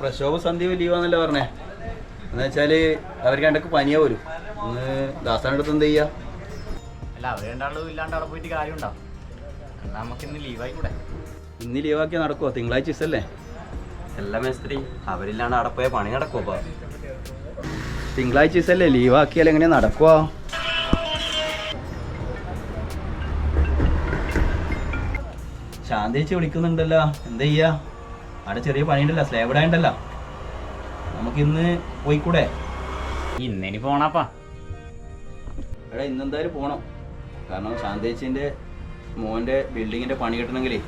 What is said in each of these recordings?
പ്രക്ഷോഭ സന്ധ്യ ലീവാന്നല്ലേ പറഞ്ഞേ? എന്ന് വെച്ചാൽ അവർക്ക് രണ്ടൊക്കെ പനിയാ പോലും. ഇന്ന് ദാസാന്റെ അടുത്ത് എന്ത് ചെയ്യാ? അല്ല അവർ രണ്ടാളും ഇല്ലാണ്ട് അവിടെ പോയിട്ട് കാര്യം എന്നാ നമുക്ക് ഇന്ന് ലീവായി കൂടെ ഇന്ന് ലീവാക്കിയാ നടക്കുവോ? തിങ്കളാഴ്ച ദിവസല്ലേ? എല്ലാ മേസ്ത്രി അവരില്ലാണ്ട് അവിടെ പോയ പണി നടക്കുമോ തിങ്കളാഴ്ച ദിവസല്ലേ? ലീവാക്കിയാൽ എങ്ങനെയാ നടക്കുവോ? ശാന്തിച്ച് വിളിക്കുന്നുണ്ടല്ലോ. എന്താ ചെയ്യാ? അവിടെ ചെറിയ പണിയുണ്ടല്ലോ സ്ലേബ് നമുക്ക് നമുക്കിന്ന് പോയിക്കൂടെ? ഇന്നിനി പോണപ്പാ. എടാ ഇന്നെന്തായാലും പോണം. കാരണം ശാന്തേച്ചിന്റെ മോന്റെ ബിൽഡിങ്ങിന്റെ പണി കിട്ടണമെങ്കിലേ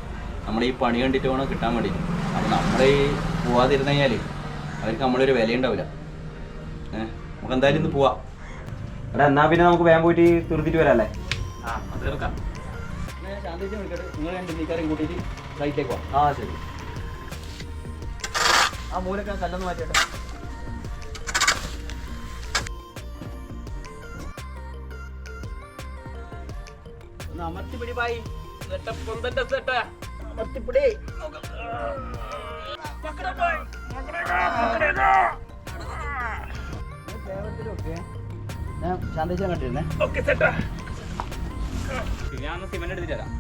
നമ്മൾ ഈ പണി കണ്ടിട്ട് വേണം കിട്ടാൻ വേണ്ടി അപ്പം നമ്മുടെ ഈ പോവാതിരുന്നു കഴിഞ്ഞാൽ അവർക്ക് നമ്മളൊരു വില ഉണ്ടാവില്ല ഏഹ് നമുക്ക് എന്തായാലും ഇന്ന് പോവാം. എടാ എന്നാ പിന്നെ നമുക്ക് വേഗം പോയിട്ട് തീർത്തിട്ട് വരാല്ലേ? ആ അത് തീർക്കാം. ശാന്തേച്ചി വിളിക്കട്ടെ. നിങ്ങൾ രണ്ട് നീക്കാരെയും കൂട്ടിയിട്ട് സൈറ്റിലേക്ക് പോവാം ആ ശരി. ആ മൂലൊക്കെ കല്ലെന്ന് മാറ്റിട്ടെ ഒന്ന് അമർത്തിപ്പിടി ബായി. അമർത്തിപ്പിടി ഞാൻ ശാന്തേച്ചിനെ കണ്ടിരുന്നേ? ഞാൻ ഒന്ന് സിമെന്റ് എടുത്തിട്ട് തരാം.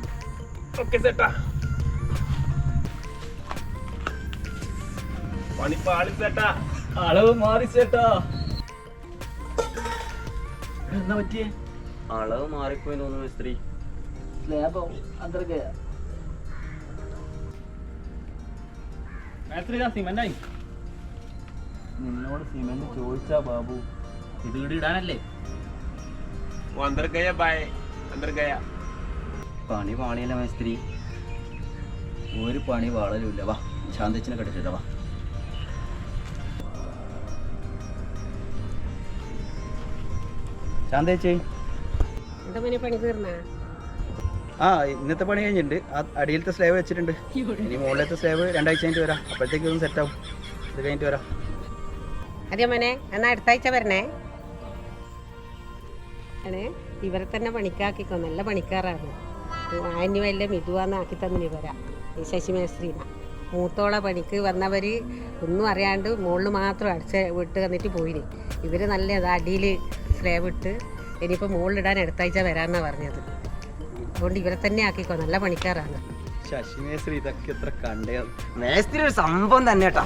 ചേട്ടാ അളവ് മാറി ചേട്ടാ പറ്റിയേ? അളവ് മാറിപ്പോയി തോന്നുന്നു സ്ത്രീ സ്ലാബോ? നിന്നോട് സിമെന്റ് ചോദിച്ചാ ബാബു. ഇത് ഇവിടെ ഇടാനല്ലേ? പണി പാണിയല്ല മേസ്ത്രീ? ഒരു പണി വളരൂല്ല വാ ശാന്തച്ചിനെ കണ്ടിട്ടില്ല വാ. ശാന്തേച്ചി. ആ ഇന്നത്തെ പണി കഴിഞ്ഞിട്ടുണ്ട്. ആ അടിയിലത്തെ സ്ലേവ് വെച്ചിട്ടുണ്ട്. ഇനി മുകളിലത്തെ സ്ലേവ് രണ്ടാഴ്ച കഴിഞ്ഞിട്ട് വരാം. അപ്പോഴത്തേക്ക് സെറ്റ് ആവും. ഇത് കഴിഞ്ഞിട്ട് വരാം. അതെ മോനെ എന്നാ അടുത്താഴ്ച വരണേ? ഇവരെ തന്നെ പണിക്കാക്കിക്കോ. നല്ല പണിക്കാറാണ് ആന്യ വല്ല മിതുവാന്ന് ആക്കി തന്നിന് ഇവരാ. ഈ ശശിമേശ്രീന മൂത്തോളെ പണിക്ക് വന്നവർ ഒന്നും അറിയാണ്ട് മുകളിൽ മാത്രം അടിച്ച് വിട്ട് തന്നിട്ട് പോയിന്. ഇവർ നല്ല അടിയിൽ സ്ലേബ് ഇട്ട് ഇനിയിപ്പോൾ മുകളിലിടാൻ അടുത്താഴ്ച വരാമെന്നാണ് പറഞ്ഞത്. അതുകൊണ്ട് ഇവരെ തന്നെ ആക്കിക്കോ നല്ല പണിക്കാറാണ് ശശിമേശ്രീ ഇതൊക്കെ എത്ര കണ്ടേ. മേസ്ത്രി ഒരു സംഭവം തന്നെ കേട്ടാ.